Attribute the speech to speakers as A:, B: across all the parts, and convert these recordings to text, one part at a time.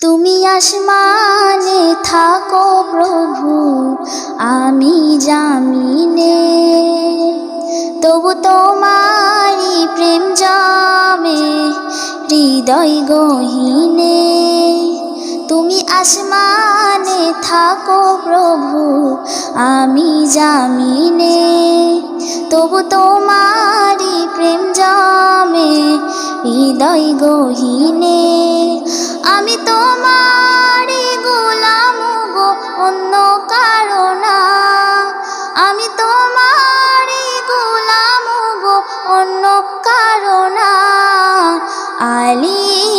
A: তুমি আসমানে থাকো প্রভু, আমি জামিনে। তবু তোমারি প্রেম জমে, হৃদয় গহীনে। তুমি আসমানে থাকো প্রভু, আমি জামিনে। তবু তোমারি প্রেম জামে, হৃদয় গহীনে।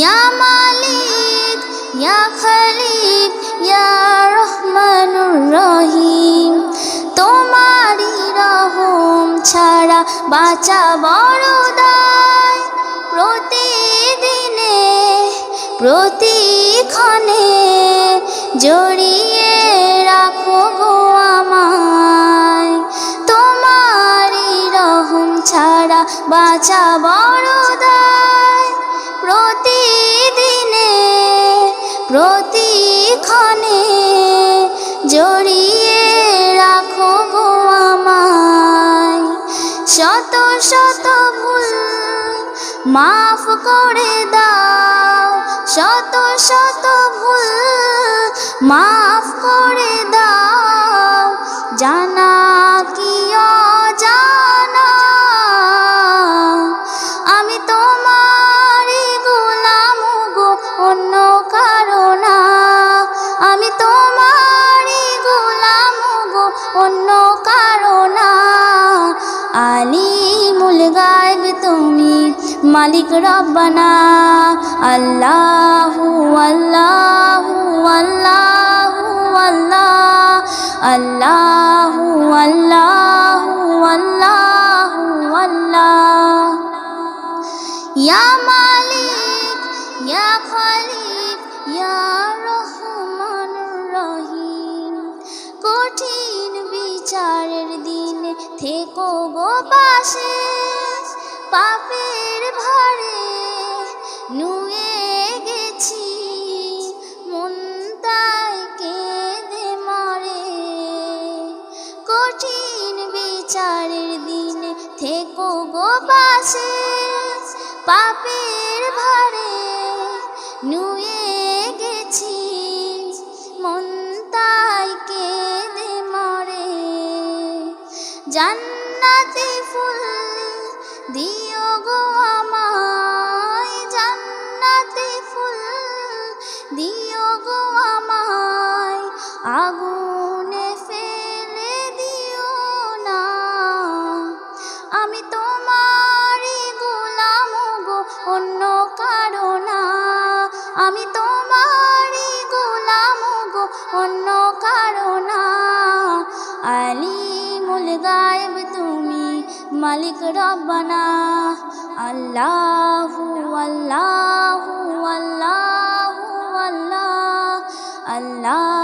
A: ইয়া মালিক, ইয়া খালিক ইয়া রহমানুর রহিম। তোমারি রহম ছাড়া বাঁচা বড় দায়। প্রতিদিনে, প্রতিক্ষণে জড়িয়ে রাখো গো আমায়। তোমারি রহম ছাড়া বাঁচা বড় প্রতিদিনে প্রতিক্ষণে জড়িয়ে রাখো গো আমায়। শত শত ভুল মাফ করে দাও, শত শত ভুল মাফ করে দাও। জানা কি অজানা? আমি তোমারই মালিক রব্বানা, আল্লাহু আল্লাহু আল্লাহু আল্লাহ, আল্লাহু আল্লাহু আল্লাহু আল্লাহ। মালিক, ইয়া খালিক ইয়া কঠিন বিচারের দিনে থেকো গো পাশে, পাপের গো পাপের ভারে নুয়ে গেছি। মন তাই কেঁদে মরে। জান্নাতি ফুল দিও গো আমায়। জান্নাতি ফুল দিও অন্য কারণা আমি তোমারই গোলাম গো, অন্য কারণা আলিমুল গায়েব তুমি মালিক রব্বানা। আল্লাহু আল্লাহু আল্লাহ আল্লাহু। আল্লাহু